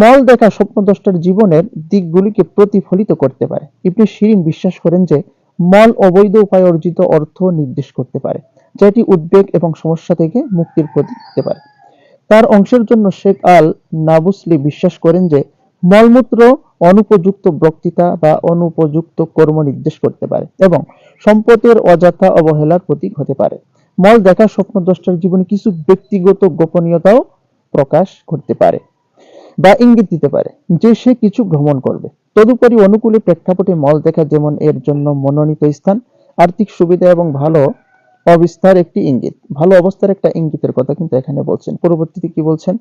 মল দেখা স্বপ্নদ্রষ্টার জীবনের দিকগুলিকে প্রতিফলিত করতে পারে। ইবনে শিরিন বিশ্বাস করেন যে, মল অবৈধ উপায়ে অর্জিত অর্থ নির্দেশ করতে পারে, যেটি উদ্বেগ এবং সমস্যা থেকে মুক্তির প্রতীক হতে পারে। তার অংশের জন্য শেখ আল নাবুসলি বিশ্বাস করেন যে, মলমূত্র অনুপযুক্ত বক্তৃতা বা অনুপযুক্ত কর্ম নির্দেশ করতে পারে এবং সম্পদের অযথা অবহেলার প্রতীক হতে পারে। মল দেখা স্বপ্নদ্রষ্টার জীবনে কিছু ব্যক্তিগত গোপনীয়তাও প্রকাশ করতে পারে। বা ইঙ্গিত দিতে পারে যে সে কিছু ভ্রমণ করবে। তদুপরি অনুকূলে প্রেক্ষাপটে মল দেখা যেমন এর জন্য মনোনীত স্থান, আর্থিক সুবিধা এবং ভালো অবস্থার একটি ইঙ্গিত। ভালো অবস্থার একটা ইঙ্গিতের কথা কিন্তু এখানে বলছেন। পরবর্তীতে কি বলছেন?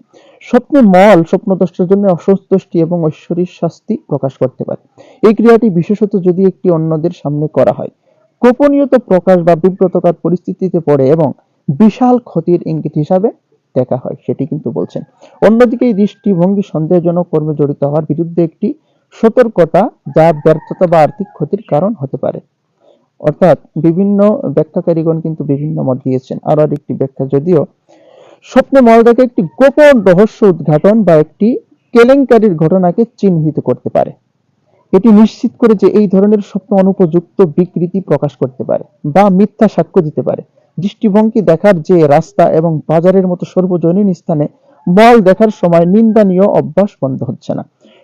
স্বপ্নে মল স্বপ্নদ্রষ্টার জন্য অসন্তুষ্টি এবং ঐশ্বরিক শাস্তি প্রকাশ করতে পারে। এই ক্রিয়াটি বিশেষত যদি একটি অন্যদের সামনে করা হয়। গোপনীয়তা প্রকাশ বা বিব্রতকর পরিস্থিতিতে পড়ে এবং বিশাল ক্ষতির ইঙ্গিত হিসাবে দেখা হয়, সেটি কিন্তু বলছেন। অন্যদিকে এই দৃষ্টিভঙ্গি সন্দেহজনক কর্মে জড়িত হওয়ার বিরুদ্ধে একটি সতর্কতা যা ব্যর্থতা বা আর্থিক ক্ষতির কারণ হতে পারে। অর্থাৎ বিভিন্ন ব্যাখ্যাকারীগণ কিন্তু বিভিন্ন মত দিয়েছেন। আর একটি ব্যাখ্যা, যদিও স্বপ্নে মল দেখা একটি গোপন রহস্য উদ্ঘাটন বা একটি কেলেঙ্কারির ঘটনাকে চিহ্নিত করতে পারে। এটি নিশ্চিত করে যে এই ধরনের স্বপ্ন অনুপযুক্ত বিকৃতি প্রকাশ করতে পারে বা মিথ্যা সাক্ষ্য দিতে পারে। দৃষ্টিভঙ্গি দেখার যে রাস্তা এবং বাজারের মতো সর্বজনীন স্থানে মল দেখার সময় নিন্দানীয় অভ্যাস বন্ধ হচ্ছে না।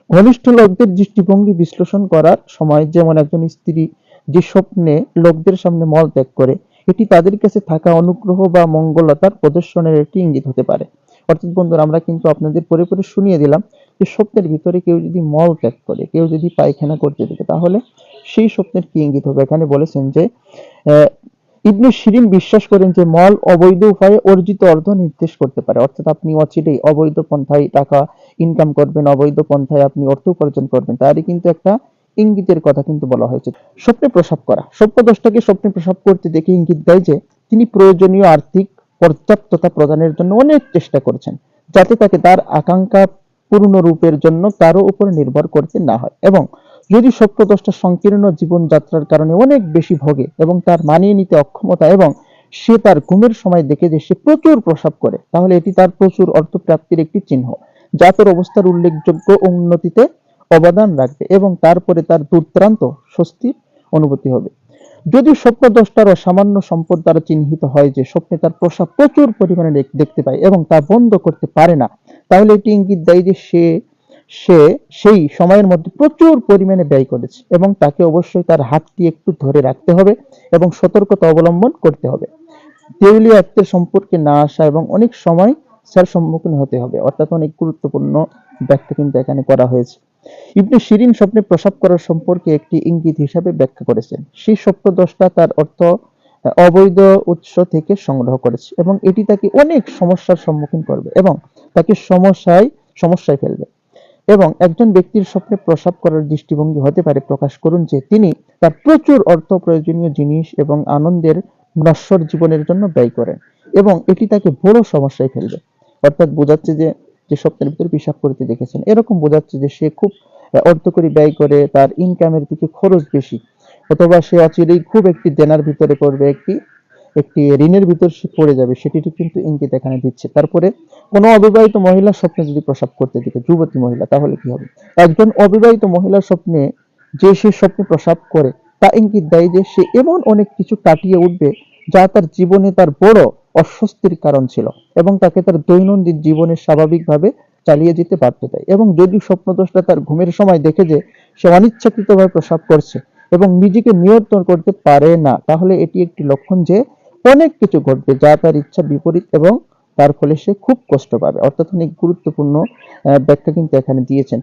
ঘনিষ্ঠ লোকদের দৃষ্টিভঙ্গি বিশ্লেষণ করার সময় যেমন একজন স্ত্রী যে স্বপ্নে লোকদের সামনে মল ত্যাগ করে, এটি তাদের কাছে থাকা অনুগ্রহ বা মঙ্গলতার প্রদর্শনের একটি ইঙ্গিত হতে পারে। অর্থাৎ বন্ধুরা, আমরা কিন্তু আপনাদের পরে পরে শুনিয়ে দিলাম যে স্বপ্নের ভিতরে কেউ যদি মল ত্যাগ করে, কেউ যদি পায়খানা করতে থাকে তাহলে সেই স্বপ্নের কি ইঙ্গিত হবে? এখানে বলেছেন যে ইবনে শিরিন বিশ্বাস করেন যে মল অবৈধ উপায়ে অর্জিত অর্থ নির্দেশ করতে পারে। অর্থাৎ আপনি অচিরেই অবৈধ পন্থায় টাকা ইনকাম করবেন, অবৈধ পন্থায় আপনি অর্থ উপার্জন করবেন। তারই কিন্তু একটা ইঙ্গিতের কথা কিন্তু বলা হয়েছে। স্বপ্নে প্রসাব করা। স্বপ্নদ্রষ্টাকে স্বপ্নে প্রসাব করতে দেখে ইঙ্গিত দেয় যে তিনি প্রয়োজনীয় আর্থিক পর্যাপ্ততা প্রদানের জন্য অনেক চেষ্টা করেছেন, যাতে তাকে তার আকাঙ্ক্ষা পূর্ণরূপের জন্য কারও উপর নির্ভর করতে না হয়। এবং যদি স্বপ্নদ্রষ্টা সংকীর্ণ জীবনযাত্রার কারণে অনেক বেশি ভোগে এবং তার মানিয়ে নিতে অক্ষমতা এবং সে তার ঘুমের সময় দেখে যে সে প্রচুর প্রসাব করে, তাহলে এটি তার প্রচুর অর্থ প্রাপ্তির একটি চিহ্ন। যা তার অবস্থার উল্লেখযোগ্য উন্নতিতে অবদান রাখবে এবং তারপরে তার দুর্দান্ত স্বস্তির অনুভূতি হবে। যদি স্বপ্নদ্রষ্টার সামান্য সম্পদ দ্বারা চিহ্নিত হয় যে স্বপ্নে তার প্রসাব প্রচুর পরিমাণে দেখতে পায় এবং তা বন্ধ করতে পারে না, তাহলে এটি ইঙ্গিত দেয় যে সে সে সেই সময়ের মধ্যে প্রচুর পরিমাণে ব্যয় করেছে এবং তাকে অবশ্যই তার হাতটি একটু ধরে রাখতে হবে এবং সতর্কতা অবলম্বন করতে হবে। দেউলিয়াত্বের সম্পর্কে না আসা এবং অনেক সময় স্যার সম্মুখীন হতে হবে, অর্থাৎ অনেক গুরুত্বপূর্ণ ব্যাখ্যা কিন্তু এখানে করা হয়েছে। ইবনে শিরিন স্বপ্নে প্রসাব করার সম্পর্কে একটি ইঙ্গিত হিসাবে ব্যাখ্যা করেছেন। সেই স্বপ্নদ্রষ্টা তার অর্থ অবৈধ উৎস থেকে সংগ্রহ করেছে এবং এটি তাকে অনেক সমস্যার সম্মুখীন করবে এবং তাকে সমস্যায় সমস্যায় ফেলবে। এবং একজন ব্যক্তির স্বপ্নে প্রসাব করার দৃষ্টিভঙ্গি হতে পারে প্রকাশ করুন যে তিনি তার প্রচুর অর্থ প্রয়োজনীয় জিনিস এবং আনন্দের নশ্বর জীবনের জন্য ব্যয় করেন এবং এটি তাকে বড় সমস্যায় ফেলবে। অর্থাৎ বোঝাচ্ছে যে যে স্বপ্নের ভিতরে পিসাব করতে দেখেছেন। এরকম বোঝাচ্ছে যে সে খুব আহ, অর্থ করে ব্যয় করে তার ইনকামের দিকে খরচ বেশি। অথবা সে অচিরেই খুব একটি দেনার ভিতরে পড়বে একটি একটি ঋণের ভিতর সে পড়ে যাবে সেটি কিন্তু ইঙ্গিত এখানে দিচ্ছে। তারপরে, কোনো অবিবাহিত মহিলা স্বপ্নে যদি প্রসাব করতে দিকে যুবতী মহিলা, তাহলে কি হবে? একজন অবিবাহিত মহিলার স্বপ্নে যে সে স্বপ্নে প্রসাব করে, তা ইঙ্গিত দেয় যে সে এমন অনেক কিছু কাটিয়ে উঠবে যা তার জীবনে তার বড় অস্বস্তির কারণ ছিল এবং তাকে তার দৈনন্দিন জীবনে স্বাভাবিকভাবে চালিয়ে যেতে পারতে দেয়। এবং যদি স্বপ্নদোষটা তার ঘুমের সময় দেখে যে সে অনিচ্ছাকৃতভাবে প্রসাব করছে এবং নিজেকে নিয়ন্ত্রণ করতে পারে না, তাহলে এটি একটি লক্ষণ যে অনেক কিছু ঘটবে, যা তার ইচ্ছা বিপরীত এবং তার ফলে সে খুব কষ্ট পাবে। অর্থাৎ অনেক গুরুত্বপূর্ণ ব্যাখ্যা কিন্তু এখানে দিয়েছেন।